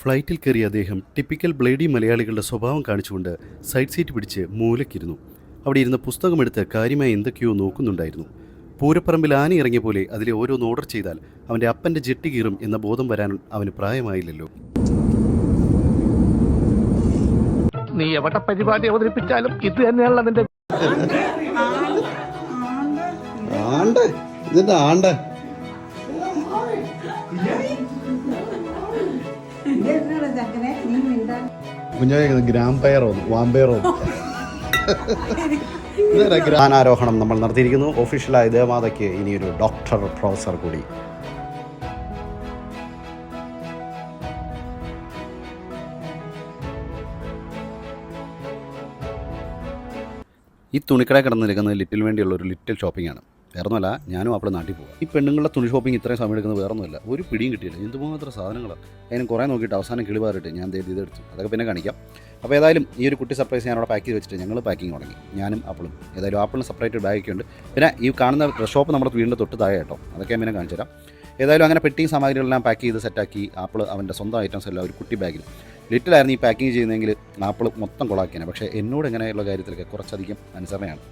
ഫ്ലൈറ്റിൽ കയറിയ അദ്ദേഹം ടിപ്പിക്കൽ ബ്ലേഡി മലയാളികളുടെ സ്വഭാവം കാണിച്ചുകൊണ്ട് സൈഡ് സീറ്റ് പിടിച്ച് മൂലക്കിരുന്നു അവിടെ ഇരുന്ന പുസ്തകമെടുത്ത് കാര്യമായി എന്തൊക്കെയോ നോക്കുന്നുണ്ടായിരുന്നു. പൂരപ്പറമ്പിൽ ആന ഇറങ്ങിയ പോലെ അതിലെ ഓരോന്ന് ഓർഡർ ചെയ്താൽ അവന്റെ അപ്പന്റെ ജെട്ടി കീറും എന്ന ബോധം വരാൻ അവന് പ്രായമായില്ലല്ലോ. നീ എവിടെ പരിപാടി അവതരിപ്പിച്ചാലും ഇത് തന്നെയാണല്ലോ നിന്റെ ആണ്ട്. ഇതിന്റെ ആണ്ട്? കുഞ്ഞായ ഗ്രാമ്പയറോ വാമ്പയറോ സ്ഥാനാരോഹണം നമ്മൾ നടത്തിയിരിക്കുന്നു. ഒഫീഷ്യലായ ദേവമാതയ്ക്ക് ഇനിയൊരു ഡോക്ടർ പ്രൊഫസർ കൂടി. ഈ തുണിക്കട കിടന്നിരിക്കുന്നത് ലിറ്റിൽ വേണ്ടിയുള്ള ഒരു ലിറ്റിൽ ഷോപ്പിംഗ് ആണ്. വേറൊന്നുമല്ല ഞാനും അപ്പോൾ നാട്ടിൽ പോകാം ഈ പെണ്ണുങ്ങളുടെ തുണി ഷോപ്പിംഗ് ഇത്രയും സമയം എടുക്കുന്നത് വേറൊന്നുമല്ല. ഒരു പിടിയും കിട്ടിയില്ല. എന്തുമാത്രം സാധനങ്ങളാണ് അതിന് കുറേ നോക്കിയിട്ട് അവസാനം കിളിപാറിട്ട് ഞാൻ ദേ ഇതെടുത്തു. അതൊക്കെ പിന്നെ കാണിക്കാം. അപ്പോൾ ഏതായാലും ഈ ഒരു കുട്ടി സർപ്രൈസ് ഞാൻ അവിടെ പാക്ക് ചെയ്ത് വെച്ചിട്ട് ഞങ്ങൾ പാക്കിങ് തുടങ്ങി. ഞാനും ആപ്പിളും ഏതായാലും ആപ്പിളിന് സെപ്പറേറ്റ് ഒക്കെ ഉണ്ട്. പിന്നെ ഈ കാണുന്ന ഷോപ്പ് നമ്മുടെ വീടിന്റെ തൊട്ട് താഴെ കേട്ടോ. അതൊക്കെ പിന്നെ കാണിച്ചു തരാം. ഏതായാലും അങ്ങനെ പെട്ടിയും സാമഗ്രികളെല്ലാം പാക്ക് ചെയ്ത് സെറ്റാക്കി ആപ്പിൾ അവന്റെ സ്വന്തം ഐറ്റംസ് എല്ലാം ഒരു കുട്ടി ബാഗിൽ ലിറ്റിലായിരുന്നു ഈ പാക്കിങ് ചെയ്യുന്നതെങ്കിൽ ആപ്പിൾ മൊത്തം കൊളാക്കിയാണ് പക്ഷേ എന്നോട് ഇങ്ങനെയുള്ള കാര്യത്തിലൊക്കെ കുറച്ചധികം അനുസരണയാണ്.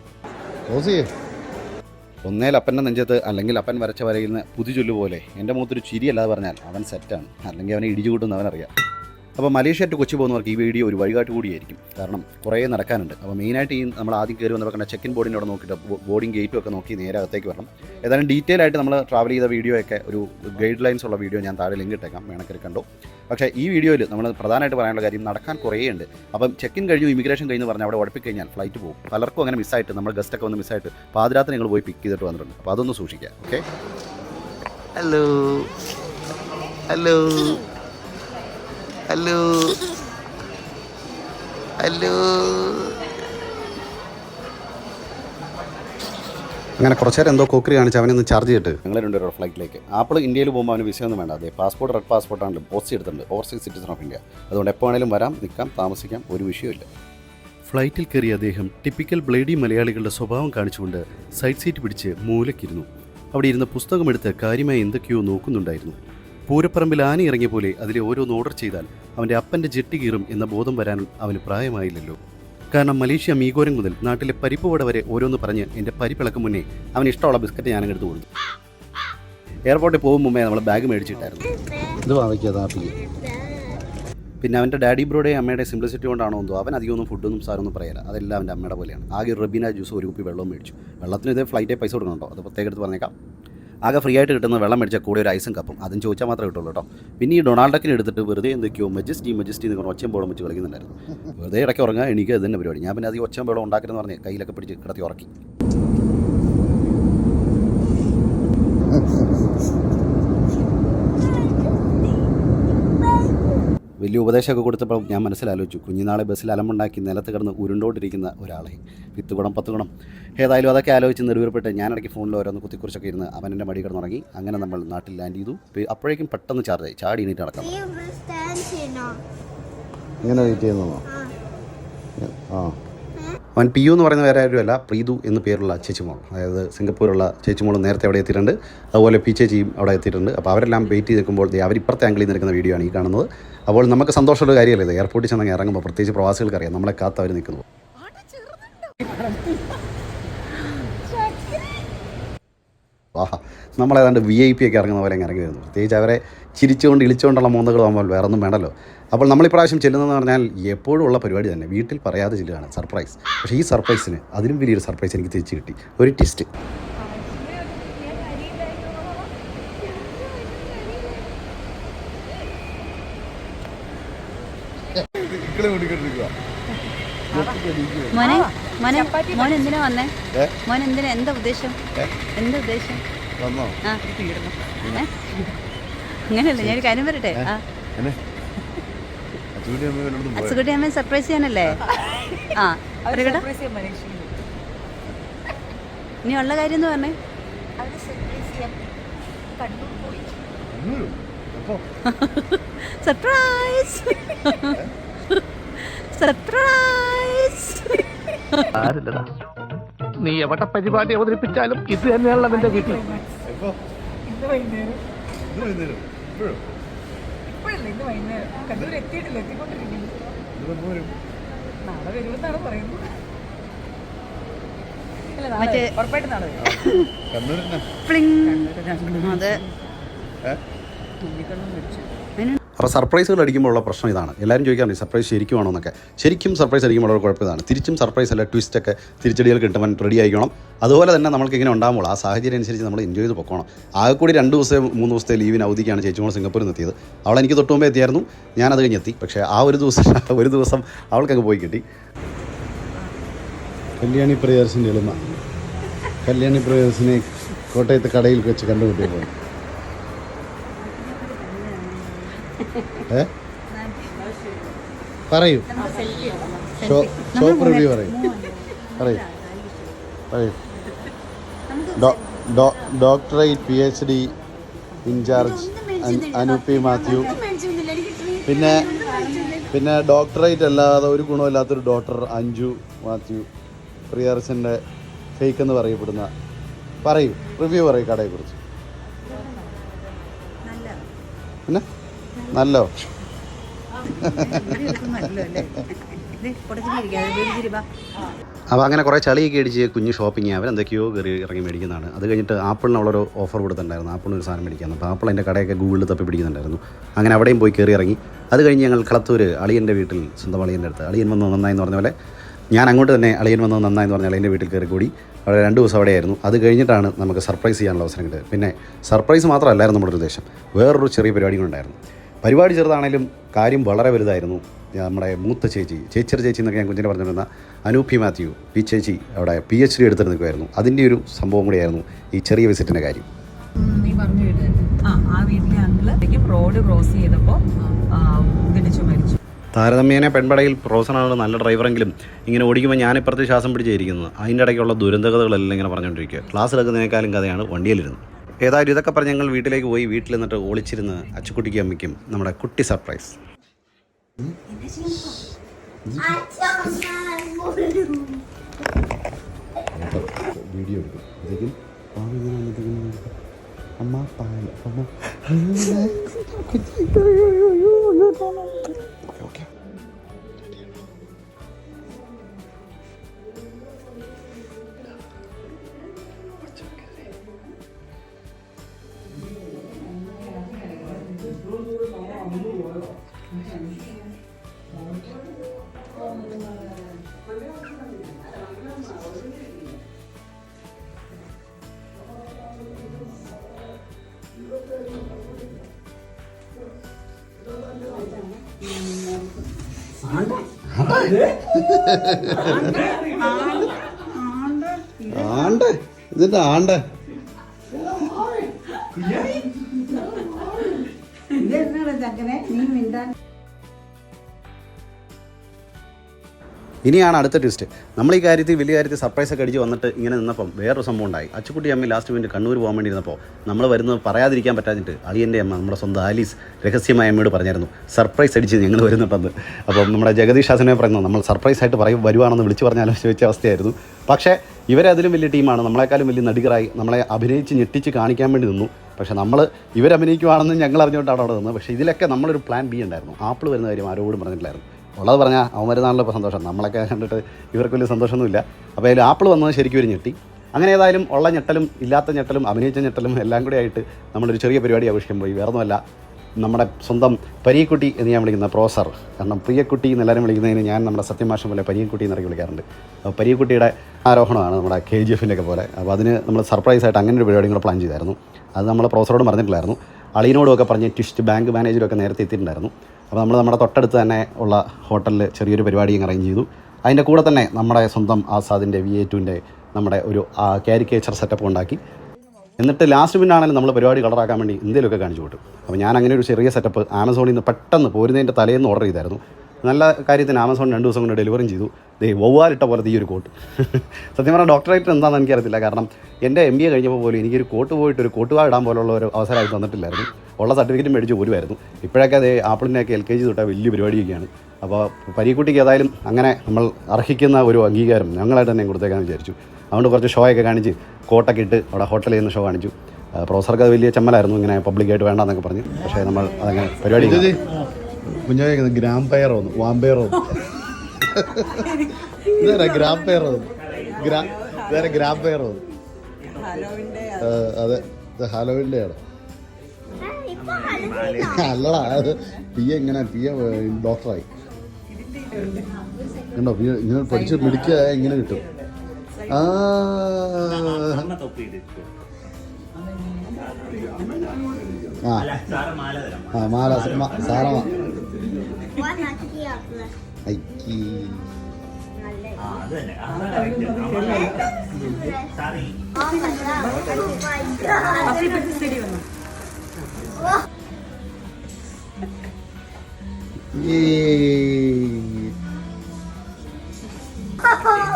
ഒന്നേൽ അപ്പന്റെ നെഞ്ചത്ത് അല്ലെങ്കിൽ അപ്പൻ വരച്ച വരയിൽ നിന്ന് പുതുചൊല്ലു പോലെ എന്റെ മുഖത്തൊരു ചിരിയല്ലാതെ പറഞ്ഞാൽ അവൻ സെറ്റാണ് അല്ലെങ്കിൽ അവനെ ഇടിച്ചു കൂട്ടുന്ന അവനറിയാം. അപ്പോൾ മലേഷ്യ ടു കൊച്ചി പോകുന്നവർക്ക് ഈ വീഡിയോ ഒരു വഴികാട്ട് കൂടിയായിരിക്കും. കാരണം കുറേ നടക്കാനുണ്ട്. അപ്പോൾ മെയിനായിട്ട് ഈ നമ്മൾ ആദ്യം കയറി വന്നപ്പോൾ കണ്ട ചെക്കിൻ ബോർഡിന്റെ അവിടെ നോക്കിയിട്ട് ബോർഡിംഗ് ഗേറ്റും ഒക്കെ നോക്കി നേരെ അകത്തേക്ക് വരണം. ഏതായാലും ഡീറ്റെയിൽ ആയിട്ട് നമ്മൾ ട്രാവൽ ചെയ്ത വീഡിയോ ഒക്കെ ഒരു ഗൈഡ് ലൈൻസ് ഉള്ള വീഡിയോ ഞാൻ താഴെ ലിങ്ക് ഇട്ടേക്കാം. വേണമെങ്കിൽ കണ്ടോ? പക്ഷേ ഈ വീഡിയോയിൽ നമ്മൾ പ്രധാനമായിട്ട് പറയാനുള്ള കാര്യം നടക്കാൻ കുറേ ഉണ്ട്. അപ്പം ചെക്കിൻ കഴിഞ്ഞു ഇമിഗ്രേഷൻ കഴിഞ്ഞ് പറഞ്ഞാൽ അവിടെ ഉടപ്പിക്കഴിഞ്ഞാൽ കഴിഞ്ഞാൽ ഫ്ലൈറ്റ് പോകും. പലർക്കും അങ്ങനെ മിസ്സായിട്ട് നമ്മൾ ഗസ്റ്റൊക്കെ വന്ന് മിസ്സായിട്ട് പാതിരാത്രി നിങ്ങൾ പോയി പിക്ക് ചെയ്തിട്ട് വന്നിട്ടുണ്ട്. അപ്പോൾ അതൊന്ന് സൂക്ഷിക്കുക. Okay hello hello hello hello അങ്ങനെ കുറച്ച് നേരം എന്തോ കോക്കറി കാണിച്ച് അവനെ ഒന്ന് ചാർജ് ചെയ്തിട്ട് ഞങ്ങൾ രണ്ടുപേരും ഫ്ലൈറ്റിലേക്ക് ആപ്പിൾ ഇന്ത്യയിൽ പോകുമ്പോൾ അവന് വിസ ഒന്നും വേണ്ട. അതെ പാസ്പോർട്ട് റെഡ് പാസ്പോർട്ട് പാസ്പോർട്ടാണ് പോസ്റ്റ് എടുത്തിട്ടുണ്ട്. ഓവർസീസ് സിറ്റിസൺ ഓഫ് ഇന്ത്യ അതുകൊണ്ട് എപ്പോൾ വേണേലും വരാം നിൽക്കാം താമസിക്കാം ഒരു വിഷയമില്ല ഫ്ലൈറ്റിൽ കയറിയ അദ്ദേഹം ടിപ്പിക്കൽ ബ്ലേഡി മലയാളികളുടെ സ്വഭാവം കാണിച്ചുകൊണ്ട് സൈഡ് സീറ്റ് പിടിച്ച് മൂലക്കിരുന്നു അവിടെ ഇരുന്ന് പുസ്തകമെടുത്ത് കാര്യമായി എന്തൊക്കെയോ നോക്കുന്നുണ്ടായിരുന്നു. പൂരപ്പറമ്പിൽ ആന ഇറങ്ങിയ പോലെ അതിലെ ഓരോന്ന് ഓർഡർ ചെയ്താൽ അവന്റെ അപ്പന്റെ ജെട്ടി കീറും എന്ന ബോധം വരാൻ അവന് പ്രായമായില്ലല്ലോ. കാരണം മലേഷ്യ മീഗോരം മുതൽ നാട്ടിലെ പരിപ്പ് വട വരെ ഓരോന്ന് പറഞ്ഞ് എന്റെ പരിപ്പിളക്കം മുന്നേ അവന് ഇഷ്ടമുള്ള ബിസ്ക്കറ്റ് ഞാൻ എടുത്തു കൊടുത്തു. എയർപോർട്ടിൽ പോകും മുമ്പേ നമ്മൾ ബാഗ് മേടിച്ചിട്ടായിരുന്നു. പിന്നെ അവന്റെ ഡാഡി ബ്രോയുടെ അമ്മയുടെ സിംപ്ലിസിറ്റി കൊണ്ടാണോ എന്തോ അവൻ അധികമൊന്നും ഫുഡൊന്നും സാറൊന്നും പറയില്ല അതെല്ലാം അവന്റെ അമ്മയുടെ പോലെയാണ്. ആകെ റബീന ജ്യൂസ് ഒരു കുപ്പി വെള്ളവും മേടിച്ചു. വെള്ളത്തിന് ഇതേ ഫ്ലൈറ്റേ പൈസ കൊടുക്കണുണ്ടോ? അത് പ്രത്യേകം എടുത്ത് പറഞ്ഞേക്കാം. ആകെ ഫ്രീ ആയിട്ട് കിട്ടുന്ന വെള്ളം മേടിച്ചാൽ കൂടെ ഒരു ഐസും കപ്പും. അതും ചോദിച്ചാൽ മാത്രമേ കിട്ടുള്ളൂ കേട്ടോ. പിന്നെ ഈ ഡൊണാൾഡക്കിന് എടുത്തിട്ട് വെറുതെ എന്തൊക്കെയോ മജസ്റ്റി മജസ്റ്റി എന്ന് പറഞ്ഞ ഒച്ചയും ബോളം വെച്ച് കളിക്കുന്നുണ്ടായിരുന്നു. വെറുതെ ഇടയ്ക്ക് ഉറങ്ങാൻ എനിക്ക് അത് തന്നെ പരിപാടി. ഞാൻ പിന്നെ അത് ഒച്ചയും ബോളം ഉണ്ടാക്കരുതെന്ന് പറഞ്ഞ് കയ്യിലൊക്കെ പിടിച്ച് കിടത്തി ഉറക്കി. വലിയ ഉപദേശമൊക്കെ കൊടുത്തപ്പോൾ ഞാൻ മനസ്സിലാലോചിച്ചു. കുഞ്ഞുനാളെ ബസ്സിൽ അലമ്പുണ്ടാക്കി നിലത്ത് കിടന്ന് ഉരുണ്ടോണ്ടിരിക്കുന്ന ഒരാളെ. വിത്ത് ഗുണം പത്ത് ഗുണം. ഏതായാലും അതൊക്കെ ആലോചിച്ച് നിർവീർപ്പെട്ട് ഞാൻ ഇടയ്ക്ക് ഫോണിൽ ഓരോന്ന് കുത്തിക്കുറിച്ചൊക്കെ ഇരുന്ന് അവൻ എന്റെ മടി കിടന്നുറങ്ങി. അങ്ങനെ നമ്മൾ നാട്ടിൽ ലാൻഡ് ചെയ്തു. അപ്പോഴേക്കും പെട്ടെന്ന് ചാർജായി ചാടി എണീറ്റ് നടക്കാം ഇങ്ങനെ വെയിറ്റ് ചെയ്യുന്നതോ ആ. അവൻ പി യു എന്ന് പറയുന്ന വേറെ ആരുമല്ല പ്രീതു എന്ന് പേരുള്ള ചേച്ചിമോൾ. അതായത് സിംഗപ്പൂരുള്ള ചേച്ചിമോൾ നേരത്തെ അവിടെ എത്തിയിട്ടുണ്ട്. അതുപോലെ പി ചേച്ചിയും അവിടെ എത്തിയിട്ടുണ്ട്. അപ്പോൾ അവരെല്ലാം വെയിറ്റ് ചെയ്ത് നിൽക്കുമ്പോൾ അവർ ഇപ്പുറത്തെ ആംഗിളിൽ നിൽക്കുന്ന വീഡിയോ ആണ് ഈ കാണുന്നത്. അപ്പോൾ നമുക്ക് സന്തോഷമുള്ള കാര്യമല്ലേ ഇത്? എയർപോർട്ടിൽ ചെന്നങ്ങ് ഇറങ്ങുമ്പോൾ പ്രത്യേകിച്ച് പ്രവാസികൾക്ക് അറിയാം നമ്മളെ കാത്ത് നിൽക്കുന്നു. വാഹ നമ്മളേതാണ്ട് വി ഐ പി ഒക്കെ ഇറങ്ങുന്ന പോലെ ഇറങ്ങി വരുന്നു. പ്രത്യേകിച്ച് അവരെ ചിരിച്ചുകൊണ്ട് ഇളിച്ചുകൊണ്ടുള്ള മൂന്നുകൾ ആകുമ്പോൾ വേറെ ഒന്നും വേണമല്ലോ. അപ്പോൾ നമ്മൾ ഇപ്രാവശ്യം ചെല്ലുന്നതെന്ന് പറഞ്ഞാൽ എപ്പോഴും ഉള്ള പരിപാടി തന്നെ. വീട്ടിൽ പറയാതെ ചെല്ലുകയാണ്. സർപ്രൈസ് പക്ഷേ ഈ സർപ്രൈസിന് അതിലും വലിയൊരു സർപ്രൈസ് എനിക്ക് തിരിച്ചു കിട്ടി. ഒരു ടിസ്റ്റ് മോനെ മോനെ മോൻ എന്തിനാ വന്നേ? മോൻ എന്തിനാ എന്താ ഉദ്ദേശം? എന്താ ഉദ്ദേശം? അങ്ങനെയല്ല ഞാനൊരു കാര്യം പറയട്ടെ? അച്ചുകുട്ടി അമ്മയെ സർപ്രൈസ് ചെയ്യാനല്ലേ? ആ. ഇനി ഉള്ള കാര്യം എന്ന് പറഞ്ഞേ? സർപ്രൈസ് സർപ്രൈസ് ആരില്ലടാ. നീ എവിടെ പരിപാടി അവതരിപ്പിച്ചാലും ഇത് തന്നെയാണല്ലോ നിന്റെ വീട്ടിൽ. അത്. അപ്പോൾ സർപ്രൈസുകൾ അടിക്കുമ്പോഴുള്ള പ്രശ്നം ഇതാണ്. എല്ലാവരും ചോദിക്കാറുണ്ട് സർപ്രൈസ് ശരിക്കും ആണോ എന്നൊക്കെ. ശരിക്കും സർപ്രൈസ് അടിക്കുമ്പോൾ ഉള്ള കുഴപ്പം ഇതാണ് തിരിച്ചും സർപ്രൈസ് അല്ല ട്വിസ്റ്റൊക്കെ തിരിച്ചടികൾ കിട്ടുമ്പോൾ റെഡി ആയിക്കണം അതുപോലെ തന്നെ നമ്മൾക്ക് ഇങ്ങനെ ഉണ്ടാകുമ്പോൾ ആ സാഹചര്യം അനുസരിച്ച് നമ്മൾ എൻജോയ് ചെയ്ത് പൊക്കണം. ആകെ കൂടി രണ്ട് ദിവസം മൂന്ന് ദിവസത്തെ ലീവിന് അവധിക്കാണ് ചേച്ചിമോൾ സിംഗപ്പൂരിൽ നിന്ന് എത്തിയത്. അവൾ എനിക്ക് തൊട്ട് മുമ്പേ എത്തിയായിരുന്നു. ഞാനത് കഴിഞ്ഞെത്തി പക്ഷേ ആ ഒരു ദിവസം ഒരു ദിവസം അവൾക്കങ്ങ് പോയി കിട്ടി. കല്യാണി പ്രേയേഴ്സിന്റെ എളിമ കല്യാണി പ്രേയേഴ്സിനെ കോട്ടയത്ത് കടയിൽ വെച്ച് കണ്ടുപിട്ടിയപ്പോൾ ഏ? പറയൂ. ഷോപ്പ് റിവ്യൂ പറയൂ. പറയൂ. പറയൂ. Doctorate P H D incharge അനുപി Mathew. പിന്നെ പിന്നെ ഡോക്ടറേറ്റ് അല്ലാതെ ഒരു ഗുണമില്ലാത്തൊരു ഡോക്ടർ അഞ്ജു മാത്യു പ്രിയർസിന്റെ ഫേക്ക് എന്ന് പറയപ്പെടുന്ന. പറയൂ റിവ്യൂ പറയൂ കടയെക്കുറിച്ച്. പിന്നെ? നല്ലോ. അപ്പോൾ അങ്ങനെ കുറേ ചളിയൊക്കെ അടിച്ച് കുഞ്ഞ് ഷോപ്പിംഗ് അവരെന്തൊക്കെയോ കയറി ഇറങ്ങി മേടിക്കുന്നതാണ്. അത് കഴിഞ്ഞിട്ട് ആപ്പിളിന് അവളൊരു ഓഫർ കൊടുത്തിട്ടുണ്ടായിരുന്നു. ആപ്പിളിന് ഒരു സാധനം മേടിക്കാൻ. അപ്പോൾ ആപ്പിൾ എന്റെ കടയൊക്കെ ഗൂഗിളിൽ തപ്പി പിടിക്കുന്നുണ്ടായിരുന്നു. അങ്ങനെ അവിടെയും പോയി കയറി ഇറങ്ങി. അത് കഴിഞ്ഞ് ഞങ്ങൾ കളത്തൂർ അളിയന്റെ വീട്ടിൽ സ്വന്തം അളിയന്റെ അടുത്ത്. അളിയൻ വന്ന് നന്നായി എന്ന് പറഞ്ഞ പോലെ ഞാൻ അങ്ങോട്ട് തന്നെ അളിയൻ വന്ന് നന്നായി എന്ന് പറഞ്ഞാൽ അളിയന്റെ വീട്ടിൽ കയറി കൂടി അവിടെ രണ്ട് ദിവസം അവിടെയായിരുന്നു. അത് കഴിഞ്ഞിട്ടാണ് നമുക്ക് സർപ്രൈസ് ചെയ്യാനുള്ള അവസരം കിട്ടിയത്. പിന്നെ സർപ്രൈസ് മാത്രമല്ലായിരുന്നു നമ്മുടെ ഉദ്ദേശം. വേറൊരു ചെറിയ പരിപാടി കൊണ്ടായിരുന്നു പരിപാടി ചെറുതാണെങ്കിലും കാര്യം വളരെ വലുതായിരുന്നു. നമ്മുടെ മൂത്ത ചേച്ചി ചേച്ചിയുടെ ചേച്ചി എന്നൊക്കെ ഞാൻ കുഞ്ഞിനെ പറഞ്ഞിരുന്ന അനൂപി മാത്യു പി ചേച്ചി അവിടെ പി എച്ച് ഡി എടുത്തിട്ട് നിൽക്കുമായിരുന്നു അതിന്റെ ഒരു സംഭവം കൂടിയായിരുന്നു ഈ ചെറിയ വിസിറ്റിന്റെ കാര്യം. നീ പറഞ്ഞു ആ ആ വീട്ടിലെ അങ്കിൾ റോഡ് ക്രോസ് ചെയ്തപ്പോൾ ഇടിച്ചു മരിച്ചു. താരതമ്യേന പെൺപടയിൽ പ്രോസനാണ് നല്ല ഡ്രൈവറെങ്കിലും ഇങ്ങനെ ഓടിക്കുമ്പോൾ ഞാൻ ഇപ്പുറത്ത് ശ്വാസം പിടിച്ചിരിക്കുന്നത് അതിന്റെ ഇടയ്ക്കുള്ള ദുരന്തകഥകളെല്ലാം ഇങ്ങനെ പറഞ്ഞുകൊണ്ടിരിക്കുക. ക്ലാസ് എടുക്കുന്നതിനേക്കാളും കഥയാണ് വണ്ടിയിലിരുന്നത് ഏതായാലും ഇതൊക്കെ പറഞ്ഞ് ഞങ്ങൾ വീട്ടിലേക്ക് പോയി വീട്ടിൽ നിന്നിട്ട് ഒളിച്ചിരുന്ന് അച്ചുക്കുട്ടിക്ക് അമ്മയ്ക്കും നമ്മുടെ കുട്ടി സർപ്രൈസ്. വീഡിയോ എടുക്കും. അമ്മ പാല അമ്മ. ആണ്ട്. ഇതിന്റെ ആണ്ട്. ഇനിയാണ് അടുത്ത ട്വിസ്റ്റ് നമ്മൾ ഈ കാര്യത്തിൽ വലിയ കാര്യത്തിൽ സർപ്രൈസ് ഒക്കെ അടിച്ച് വന്നിട്ട് ഇങ്ങനെ നിന്നപ്പം വേറൊരു സംഭവം ഉണ്ടായി. അച്ചുക്കുട്ടി അമ്മ ലാസ്റ്റ് മിനിറ്റ് കണ്ണൂർ പോകാൻ വേണ്ടി ഇരുന്നപ്പോൾ നമ്മൾ വരുന്നത് പറയാതിരിക്കാൻ പറ്റാഞ്ഞിട്ട് അളിയന്റെ അമ്മ നമ്മുടെ സ്വന്തം ആലീസ് രഹസ്യമായ അമ്മയോട് പറഞ്ഞായിരുന്നു സർപ്രൈസ് അടിച്ച് ഞങ്ങൾ വരുന്നുണ്ടെന്ന് അപ്പം നമ്മുടെ ജഗദീഷ് ഹാസനെ പറയുന്നത് നമ്മൾ സർപ്രൈസ് ആയിട്ട് പറയും വരുവാണെന്ന് വിളിച്ചു പറഞ്ഞാലും? ചോദിച്ച അവസ്ഥയായിരുന്നു. പക്ഷേ ഇവരെ അതിലും വലിയ ടീമാണ് നമ്മളെക്കാളും വലിയ നടികരായി നമ്മളെ അഭിനയിച്ച് ഞെട്ടിച്ച് കാണിക്കാൻ വേണ്ടി നിന്നു. പക്ഷേ നമ്മൾ ഇവരഭിനയിക്കുവാണെന്ന് ഞങ്ങൾ അറിഞ്ഞുകൊണ്ടാണ് അവിടെ നിന്നത്. പക്ഷേ ഇതിലൊക്കെ നമ്മളൊരു പ്ലാൻ ബി ഉണ്ടായിരുന്നു. ആപ്പിൾ വരുന്ന കാര്യം ആരോടും പറഞ്ഞിട്ടില്ലായിരുന്നു. ഉള്ളത് പറഞ്ഞാൽ അവൻ വരുന്നതാണല്ലോ ഇപ്പോൾ സന്തോഷം. നമ്മളൊക്കെ കണ്ടിട്ട് ഇവർക്ക് വലിയ സന്തോഷമൊന്നുമില്ല. അപ്പോൾ അതിൽ ആപ്പിൾ വന്നത് ശരിക്കും ഒരു ഞെട്ടി. അങ്ങനെ ഏതായാലും ഉള്ള ഞെട്ടലും ഇല്ലാത്ത ഞെട്ടലും അഭിനയിച്ച ഞെട്ടലും എല്ലാം കൂടി ആയിട്ട് നമ്മളൊരു ചെറിയ പരിപാടി ആവശ്യം പോയി. വേറെ ഒന്നുമല്ല നമ്മുടെ സ്വന്തം പരീക്കുട്ടി എന്ന് ഞാൻ വിളിക്കുന്ന പ്രോസർ. കാരണം പ്രിയക്കുട്ടി എന്ന് എല്ലാവരും വിളിക്കുന്നതിന് ഞാൻ നമ്മുടെ സത്യമാഷം പോലെ പരീക്കുട്ടി എന്ന് ഇറക്കി വിളിക്കാറുണ്ട്. അപ്പോൾ പരീക്കുട്ടിയുടെ ആരോഹണമാണ് നമ്മുടെ കെ ജി എഫിന്റെ ഒക്കെ പോലെ. അപ്പോൾ അതിന് നമ്മൾ സർപ്രൈസ് ആയിട്ട് അങ്ങനെ ഒരു പരിപാടി കൂടെ പ്ലാൻ ചെയ്തായിരുന്നു. അത് നമ്മൾ പ്രോസറോട് പറഞ്ഞിട്ടില്ലായിരുന്നു അളീനോടും ഒക്കെ പറഞ്ഞ് ട്വിസ്റ്റ് ബാങ്ക് മാനേജറും ഒക്കെ നേരത്തെ എത്തിയിട്ടുണ്ടായിരുന്നു. അപ്പോൾ നമ്മൾ നമ്മുടെ തൊട്ടടുത്ത് തന്നെ ഉള്ള ഹോട്ടലിൽ ചെറിയൊരു പരിപാടി അറേഞ്ച് ചെയ്തു. അതിന്റെ കൂടെ തന്നെ നമ്മുടെ സ്വന്തം ആസാദിന്റെ വി എ ടുവിന്റെ നമ്മുടെ ഒരു കാരിക്കേച്ചർ സെറ്റപ്പ് ഉണ്ടാക്കി. എന്നിട്ട് ലാസ്റ്റ് മിനിറ്റാണെങ്കിലും നമ്മൾ പരിപാടി കളറാക്കാൻ വേണ്ടി എന്തെങ്കിലുമൊക്കെ കാണിച്ചു കൊടുത്തു. അപ്പോൾ ഞാൻ അങ്ങനെ ഒരു ചെറിയ സെറ്റപ്പ് ആമസോണിൽ നിന്ന് പെട്ടെന്ന് പോരുന്നതിന്റെ തലേന്ന് ഓർഡർ ചെയ്തായിരുന്നു. നല്ല കാര്യത്തിന് ആമസോൺ രണ്ട് ദിവസം കൊണ്ട് ഡെലിവറിയും ചെയ്തു. ദേ വവ്വാലിട്ട പോലത്തെ ഈ ഒരു കോട്ട്. സത്യം പറഞ്ഞാൽ ഡോക്ടറേറ്റ് എന്താണെന്ന് എനിക്കറിയത്തില്ല. കാരണം എന്റെ എം ബി എ കഴിഞ്ഞപ്പോൾ പോലും എനിക്കൊരു കോട്ട് പോയിട്ട് ഒരു കോട്ടുവാ ഇടാൻ പോലുള്ള ഒരു അവസരമായിട്ട് തന്നിട്ടില്ലായിരുന്നു. ഉള്ള സർട്ടിഫിക്കറ്റ് മേടിച്ച് പോരുമായിരുന്നു. ഇപ്പോഴൊക്കെ അതേ ആപ്പിളിനെയൊക്കെ എൽ കെ ജി തൊട്ടാൽ വലിയ പരിപാടിയൊക്കെയാണ്. അപ്പോൾ പരീക്കുട്ടിക്ക് ഏതായാലും അങ്ങനെ നമ്മൾ അർഹിക്കുന്ന ഒരു അംഗീകാരം ഞങ്ങളായിട്ട് തന്നെ കൊടുത്തേക്കാന്ന് വിചാരിച്ചു. അതുകൊണ്ട് കുറച്ച് ഷോ ഒക്കെ കാണിച്ച് കോട്ടൊക്കെ ഇട്ട് അവിടെ ഹോട്ടലിൽ നിന്ന് ഷോ കാണിച്ചു. പ്രൊഫസർക്ക് അത് വലിയ ചമ്മലായിരുന്നു. ഇങ്ങനെ പബ്ലിക്കായിട്ട് വേണ്ടെന്നൊക്കെ പറഞ്ഞു. പക്ഷേ നമ്മൾ അതങ്ങനെ പരിപാടി കുഞ്ഞായിരിക്കുന്നത് ഗ്രാം പയർ വന്നു വാമ്പയർ വന്നു. ഇതാ ഗ്രാം പയർ വന്നു? ഗ്രാ ഇതാ ഗ്രാം പയർ വന്നു? അതെ ഇത് ഹലോവിന്റെ ആണ്. അല്ലടാ അത് പിയ എങ്ങനെ എ ഡോക്ടറായി. കണ്ടോ ഇങ്ങനെ പഠിച്ച് മിടിക്കുക ഇങ്ങനെ കിട്ടും. ആ. ആ മാല സാറ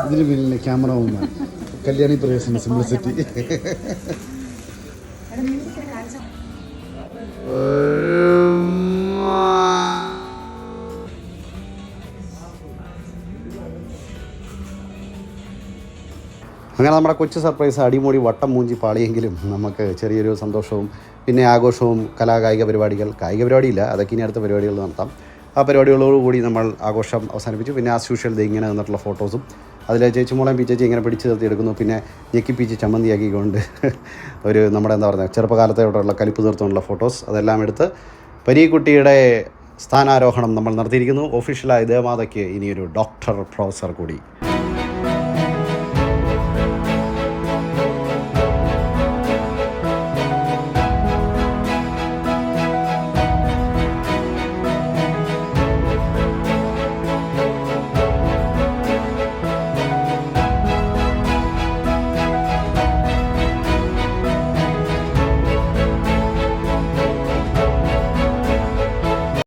ഇതിന് പിന്നെ ക്യാമറ ഒന്ന് കല്യാണി പ്രവേശന സിംപ്ലിസിറ്റി. അങ്ങനെ നമ്മുടെ കൊച്ചു സർപ്രൈസ് അടിമൂടി വട്ടം മൂഞ്ചി പാളിയെങ്കിലും നമുക്ക് ചെറിയൊരു സന്തോഷവും പിന്നെ ആഘോഷവും കലാകായിക പരിപാടികൾ. കായിക പരിപാടിയില്ല അതൊക്കെ ഇനി അടുത്ത പരിപാടികൾ നടത്താം. ആ പരിപാടികളോടുകൂടി നമ്മൾ ആഘോഷം അവസാനിപ്പിച്ചു. പിന്നെ ആസ് യൂഷ്വൽ ദേ ഇങ്ങനെ നിന്നിട്ടുള്ള ഫോട്ടോസും. അതിൽ ചേച്ചി മോളെയും പി ചേച്ചി ഇങ്ങനെ പിടിച്ച് നിർത്തി എടുക്കുന്നു. പിന്നെ ഞെക്കിപ്പിച്ച് ചമ്മന്തിയാക്കിക്കൊണ്ട് ഒരു നമ്മുടെ എന്താ പറയുക ചെറുപ്പകാലത്തോടുള്ള കലിപ്പ് തീർത്തുകൊണ്ടുള്ള ഫോട്ടോസ്. അതെല്ലാം എടുത്ത് പരീക്കുട്ടിയുടെ സ്ഥാനാരോഹണം നമ്മൾ നടത്തിയിരിക്കുന്നു. ഒഫീഷ്യലായ ദേവമാതയ്ക്ക് ഇനിയൊരു ഡോക്ടർ പ്രൊഫസർ കൂടി.